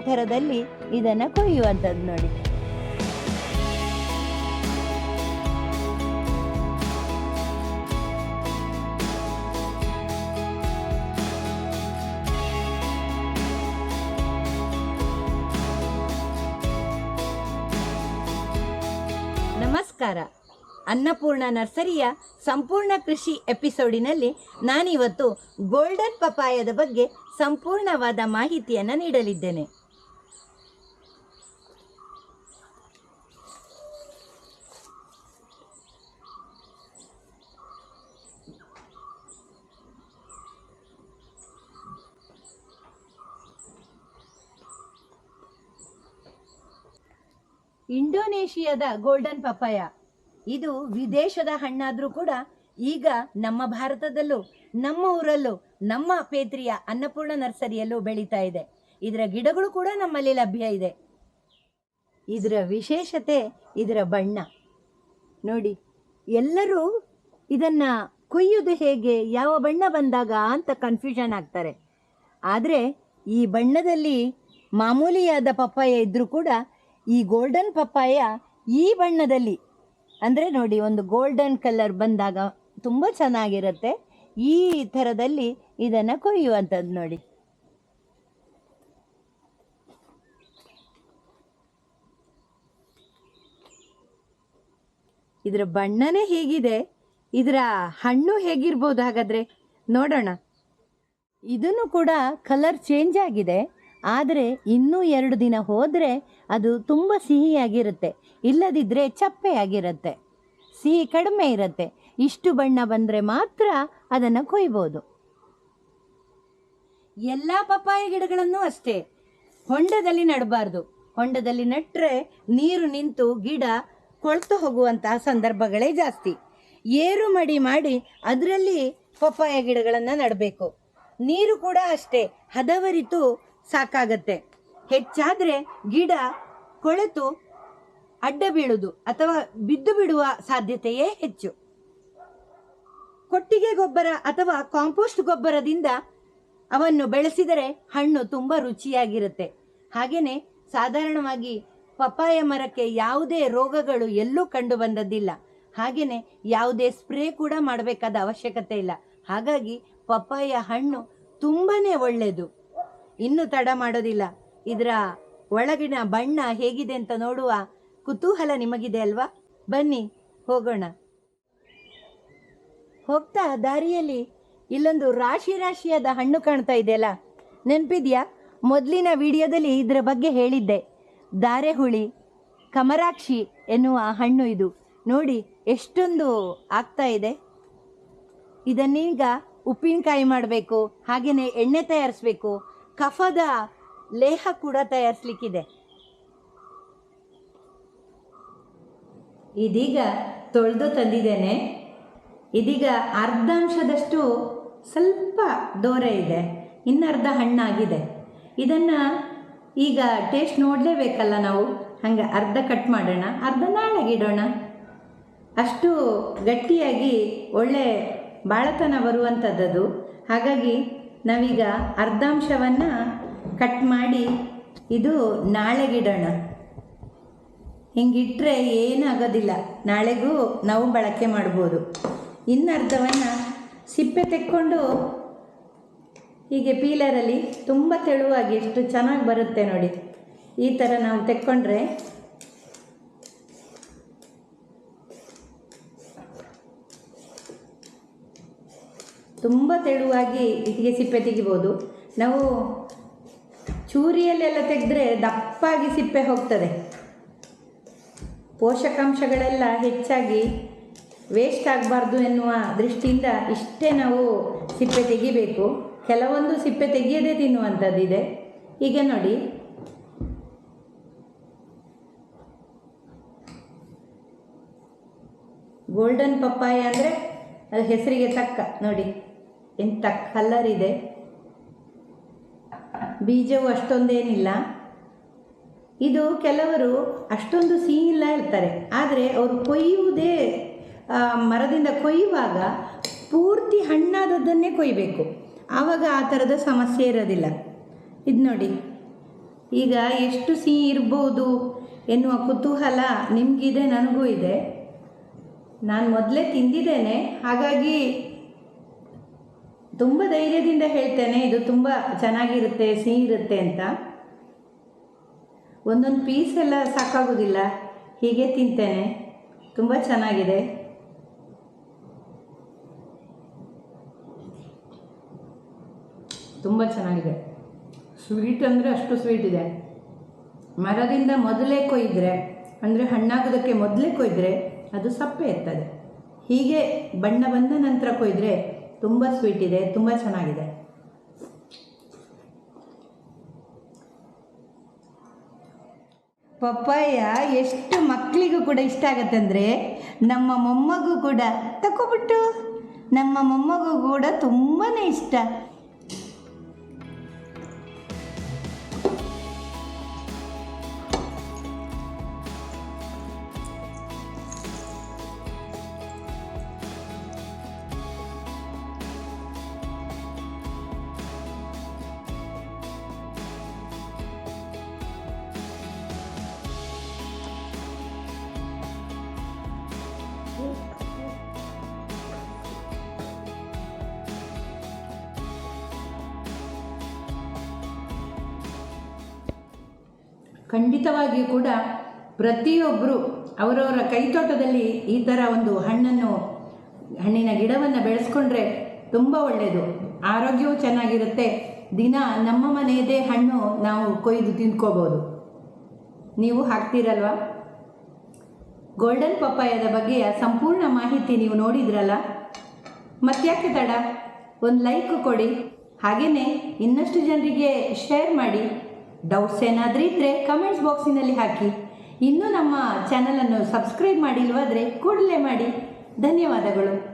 ಥರದಲ್ಲಿ ಇದನ್ನು ಕೊಯ್ಯುವಂಥದ್ದು ನೋಡಿ. ನಮಸ್ಕಾರ. ಅನ್ನಪೂರ್ಣ ನರ್ಸರಿಯ ಸಂಪೂರ್ಣ ಕೃಷಿ ಎಪಿಸೋಡಿನಲ್ಲಿ ನಾನಿವತ್ತು ಗೋಲ್ಡನ್ ಪಪಾಯದ ಬಗ್ಗೆ ಸಂಪೂರ್ಣವಾದ ಮಾಹಿತಿಯನ್ನು ನೀಡಲಿದ್ದೇನೆ. ಇಂಡೋನೇಷಿಯಾದ ಗೋಲ್ಡನ್ ಪಪ್ಪಾಯ. ಇದು ವಿದೇಶದ ಹಣ್ಣಾದರೂ ಕೂಡ ಈಗ ನಮ್ಮ ಭಾರತದಲ್ಲೂ, ನಮ್ಮ ಊರಲ್ಲೂ, ನಮ್ಮ ಪೇತ್ರಿಯ ಅನ್ನಪೂರ್ಣ ನರ್ಸರಿಯಲ್ಲೂ ಬೆಳೀತಾ ಇದೆ. ಇದರ ಗಿಡಗಳು ಕೂಡ ನಮ್ಮಲ್ಲಿ ಲಭ್ಯ ಇದೆ. ಇದರ ವಿಶೇಷತೆ ಇದರ ಬಣ್ಣ. ನೋಡಿ, ಎಲ್ಲರೂ ಇದನ್ನು ಕೊಯ್ಯುವುದು ಹೇಗೆ, ಯಾವ ಬಣ್ಣ ಬಂದಾಗ ಅಂತ ಕನ್ಫ್ಯೂಷನ್ ಆಗ್ತಾರೆ. ಆದರೆ ಈ ಬಣ್ಣದಲ್ಲಿ ಮಾಮೂಲಿಯಾದ ಪಪ್ಪಾಯ ಇದ್ದರೂ ಕೂಡ ಈ ಗೋಲ್ಡನ್ ಪಪ್ಪಾಯ ಈ ಬಣ್ಣದಲ್ಲಿ, ಅಂದರೆ ನೋಡಿ ಒಂದು ಗೋಲ್ಡನ್ ಕಲರ್ ಬಂದಾಗ ತುಂಬ ಚೆನ್ನಾಗಿರುತ್ತೆ. ಈ ಥರದಲ್ಲಿ ಇದನ್ನು ಕೊಯ್ಯುವಂಥದ್ದು ನೋಡಿ. ಇದರ ಬಣ್ಣನೇ ಹೇಗಿದೆ, ಇದರ ಹಣ್ಣು ಹೇಗಿರ್ಬೋದು ಹಾಗಾದರೆ ನೋಡೋಣ. ಇದನ್ನು ಕೂಡ ಕಲರ್ ಚೇಂಜ್ ಆಗಿದೆ. ಆದರೆ ಇನ್ನೂ ಎರಡು ದಿನ ಹೋದರೆ ಅದು ತುಂಬ ಸಿಹಿಯಾಗಿರುತ್ತೆ. ಇಲ್ಲದಿದ್ದರೆ ಚಪ್ಪೆಯಾಗಿರುತ್ತೆ ಸಿಹಿ ಕಡಿಮೆ ಇರುತ್ತೆ. ಇಷ್ಟು ಬಣ್ಣ ಬಂದರೆ ಮಾತ್ರ ಅದನ್ನು ಕೊಯ್ಬೋದು. ಎಲ್ಲ ಪಪ್ಪಾಯ ಗಿಡಗಳನ್ನು ಅಷ್ಟೇ. ಹೊಂಡದಲ್ಲಿ ನೆಡಬಾರ್ದು. ಹೊಂಡದಲ್ಲಿ ನೆಟ್ಟರೆ ನೀರು ನಿಂತು ಗಿಡ ಕೊಳ್ತು ಹೋಗುವಂತಹ ಸಂದರ್ಭಗಳೇ ಜಾಸ್ತಿ. ಏರು ಮಡಿ ಮಾಡಿ ಅದರಲ್ಲಿ ಪಪ್ಪಾಯ ಗಿಡಗಳನ್ನು ನೆಡಬೇಕು. ನೀರು ಕೂಡ ಅಷ್ಟೇ. ಹದವರಿತು ಸಾಕಾಗತ್ತೆ. ಹೆಚ್ಚಾದರೆ ಗಿಡ ಕೊಳೆತು ಅಡ್ಡ ಬೀಳುವುದು ಅಥವಾ ಬಿದ್ದು ಬಿಡುವ ಸಾಧ್ಯತೆಯೇ ಹೆಚ್ಚು. ಕೊಟ್ಟಿಗೆ ಗೊಬ್ಬರ ಅಥವಾ ಕಾಂಪೋಸ್ಟ್ ಗೊಬ್ಬರದಿಂದ ಅವನ್ನು ಬೆಳೆಸಿದರೆ ಹಣ್ಣು ತುಂಬ ರುಚಿಯಾಗಿರುತ್ತೆ. ಹಾಗೆಯೇ ಸಾಧಾರಣವಾಗಿ ಪಪ್ಪಾಯ ಮರಕ್ಕೆ ಯಾವುದೇ ರೋಗಗಳು ಎಲ್ಲೂ ಕಂಡು ಬಂದದ್ದಿಲ್ಲ. ಹಾಗೆಯೇ ಯಾವುದೇ ಸ್ಪ್ರೇ ಕೂಡ ಮಾಡಬೇಕಾದ ಅವಶ್ಯಕತೆ ಇಲ್ಲ. ಹಾಗಾಗಿ ಪಪ್ಪಾಯ ಹಣ್ಣು ತುಂಬಾ ಒಳ್ಳೆಯದು ಇನ್ನು ತಡ ಮಾಡೋದಿಲ್ಲ. ಇದರ ಒಳಗಿನ ಬಣ್ಣ ಹೇಗಿದೆ ಅಂತ ನೋಡುವ ಕುತೂಹಲ ನಿಮಗಿದೆ ಅಲ್ವಾ? ಬನ್ನಿ, ಹೋಗೋಣ. ಹೋಗ್ತಾ ದಾರಿಯಲ್ಲಿ ಇಲ್ಲೊಂದು ರಾಶಿ ರಾಶಿಯಾದ ಹಣ್ಣು ಕಾಣ್ತಾ ಇದೆಯಲ್ಲ ನೆನಪಿದೆಯಾ? ಮೊದಲಿನ ವಿಡಿಯೋದಲ್ಲಿ ಇದರ ಬಗ್ಗೆ ಹೇಳಿದ್ದೆ. ದಾರೆಹುಳಿ, ಕಮರಾಕ್ಷಿ ಎನ್ನುವ ಹಣ್ಣು ಇದು. ನೋಡಿ, ಎಷ್ಟೊಂದು ಆಗ್ತಾ ಇದೆ. ಇದನ್ನೀಗ ಉಪ್ಪಿನಕಾಯಿ ಮಾಡಬೇಕು ಹಾಗೆಯೇ ಎಣ್ಣೆ ತಯಾರಿಸ್ಬೇಕು ಕಫದ ಲೇಹ ಕೂಡ ತಯಾರಿಸ್ಲಿಕ್ಕಿದೆ. ಇದೀಗ ತೊಳೆದು ತಂದಿದ್ದೇನೆ. ಇದೀಗ ಅರ್ಧಾಂಶದಷ್ಟು ಸ್ವಲ್ಪ ದೋರೆ ಇದೆ. ಇನ್ನರ್ಧ ಹಣ್ಣಾಗಿದೆ. ಇದನ್ನು ಈಗ ಟೇಸ್ಟ್ ನೋಡಲೇಬೇಕಲ್ಲ ನಾವು? ಹಂಗೆ ಅರ್ಧ ಕಟ್ ಮಾಡೋಣ, ಅರ್ಧ ನಾಳೆಗಿಡೋಣ ಅಷ್ಟು ಗಟ್ಟಿಯಾಗಿ ಒಳ್ಳೆ ಬಾಳತನ ಬರುವಂಥದ್ದದು. ಹಾಗಾಗಿ ನಾವೀಗ ಅರ್ಧಾಂಶವನ್ನು ಕಟ್ ಮಾಡಿ ಇದು ನಾಳೆಗಿಡೋಣ. ಹಿಂಗಿಟ್ಟರೆ ಏನಾಗೋದಿಲ್ಲ. ನಾಳೆಗೂ ನಾವು ಬಳಕೆ ಮಾಡ್ಬೋದು. ಇನ್ನರ್ಧವನ್ನು ಸಿಪ್ಪೆ ತೆಕ್ಕೊಂಡು ಹೀಗೆ ಪೀಲರಲ್ಲಿ ತುಂಬ ತೆಳುವಾಗಿ ಎಷ್ಟು ಚೆನ್ನಾಗಿ ಬರುತ್ತೆ ನೋಡಿ. ಈ ಥರ ನಾವು ತೆಕ್ಕೊಂಡ್ರೆ ತುಂಬ ತೆಳುವಾಗಿ ಇಟ್ಟಿಗೆ ಸಿಪ್ಪೆ ತೆಗಿಬೋದು. ನಾವು ಚೂರಿಯಲ್ಲೆಲ್ಲ ತೆಗೆದ್ರೆ ದಪ್ಪಾಗಿ ಸಿಪ್ಪೆ ಹೋಗ್ತದೆ. ಪೋಷಕಾಂಶಗಳೆಲ್ಲ ಹೆಚ್ಚಾಗಿ ವೇಸ್ಟ್ ಆಗಬಾರ್ದು ಎನ್ನುವ ದೃಷ್ಟಿಯಿಂದ ಇಷ್ಟೇ ನಾವು ಸಿಪ್ಪೆ ತೆಗಿಬೇಕು. ಕೆಲವೊಂದು ಸಿಪ್ಪೆ ತೆಗೆಯದೇ ತಿನ್ನುವಂಥದ್ದಿದೆ. ಈಗ ನೋಡಿ. ಗೋಲ್ಡನ್ ಪಪ್ಪಾಯ ಅಂದರೆ ಅದು ಹೆಸರಿಗೆ ತಕ್ಕ, ನೋಡಿ. ಎಂಥ ಕಲ್ಲರ್ ಇದೆ? ಬೀಜವು ಅಷ್ಟೊಂದೇನಿಲ್ಲ. ಇದು ಕೆಲವರು ಅಷ್ಟೊಂದು ಸಿಹಿ ಇಲ್ಲ ಇರ್ತಾರೆ ಆದರೆ ಅವರು ಕೊಯ್ಯುವುದೇ ಮರದಿಂದ ಕೊಯ್ಯುವಾಗ ಪೂರ್ತಿ ಹಣ್ಣಾದದ್ದನ್ನೇ ಕೊಯ್ಯಬೇಕು ಆವಾಗ ಆ ಥರದ ಸಮಸ್ಯೆ ಇರೋದಿಲ್ಲ. ಇದು ನೋಡಿ. ಈಗ ಎಷ್ಟು ಸಿಹಿ ಇರ್ಬೋದು ಎನ್ನುವ ಕುತೂಹಲ ನಿಮಗಿದೆ, ನನಗೂ ಇದೆ. ನಾನು ಮೊದಲೇ ತಿಂದಿದ್ದೇನೆ. ಹಾಗಾಗಿ ತುಂಬ ಧೈರ್ಯದಿಂದ ಹೇಳ್ತೇನೆ, ಇದು ತುಂಬ ಚೆನ್ನಾಗಿರುತ್ತೆ, ಸಿಹಿ ಇರುತ್ತೆ ಅಂತ. ಒಂದೊಂದು ಪೀಸ್ ಎಲ್ಲ ಸಾಕಾಗೋದಿಲ್ಲ. ಹೀಗೆ ತಿಂತೇನೆ. ತುಂಬ ಚೆನ್ನಾಗಿದೆ. ತುಂಬ ಚೆನ್ನಾಗಿದೆ. ಸ್ವೀಟ್ ಅಂದರೆ ಅಷ್ಟು ಸ್ವೀಟ್ ಇದೆ. ಮರದಿಂದ ಮೊದಲೇ ಕೊಯ್ದರೆ, ಅಂದರೆ ಹಣ್ಣಾಗೋದಕ್ಕೆ ಮೊದಲೇ ಕೊಯ್ದರೆ ಅದು ಸಪ್ಪೆ ಇರ್ತದೆ. ಹೀಗೆ ಬಣ್ಣ ಬಂದ ನಂತರ ಕೊಯ್ದರೆ ತುಂಬ ಸ್ವೀಟ್ ಇದೆ, ತುಂಬ ಚೆನ್ನಾಗಿದೆ. ಪಪ್ಪಾಯ ಎಷ್ಟು ಮಕ್ಕಳಿಗೂ ಕೂಡ ಇಷ್ಟ ಆಗತ್ತೆ ಅಂದರೆ ನಮ್ಮ ಮೊಮ್ಮಗೂ ಕೂಡ. ತಗೋಬಿಟ್ಟು ನಮ್ಮ ಮೊಮ್ಮಗೂ ಕೂಡ ತುಂಬಾ ಇಷ್ಟ. ಖಂಡಿತವಾಗಿಯೂ ಕೂಡ ಪ್ರತಿಯೊಬ್ಬರು ಅವರವರ ಕೈತೋಟದಲ್ಲಿ ಈ ಥರ ಒಂದು ಹಣ್ಣನ್ನು, ಹಣ್ಣಿನ ಗಿಡವನ್ನು ಬೆಳೆಸ್ಕೊಂಡ್ರೆ ತುಂಬ ಒಳ್ಳೆಯದು ಆರೋಗ್ಯವೂ ಚೆನ್ನಾಗಿರುತ್ತೆ. ದಿನ ನಮ್ಮ ಮನೆಯದೇ ಹಣ್ಣು ನಾವು ಕೊಯ್ದು ತಿಂದ್ಕೋಬೋದು. ನೀವು ಹಾಕ್ತೀರಲ್ವಾ? ಗೋಲ್ಡನ್ ಪಪ್ಪಾಯದ ಬಗ್ಗೆಯ ಸಂಪೂರ್ಣ ಮಾಹಿತಿ ನೀವು ನೋಡಿದ್ರಲ್ಲ? ಮತ್ತ್ಯಾಕೆ ತಡ? ಒಂದು ಲೈಕ್ ಕೊಡಿ. ಹಾಗೆಯೇ ಇನ್ನಷ್ಟು ಜನರಿಗೆ ಶೇರ್ ಮಾಡಿ. ಡೌಟ್ಸ್ ಏನಾದರೂ ಇದ್ದರೆ ಕಮೆಂಟ್ಸ್ ಬಾಕ್ಸಿನಲ್ಲಿ ಹಾಕಿ. ಇನ್ನೂ ನಮ್ಮ ಚಾನಲನ್ನು ಸಬ್ಸ್ಕ್ರೈಬ್ ಮಾಡಿಲ್ವಾದರೆ ಕೂಡಲೇ ಮಾಡಿ. ಧನ್ಯವಾದಗಳು.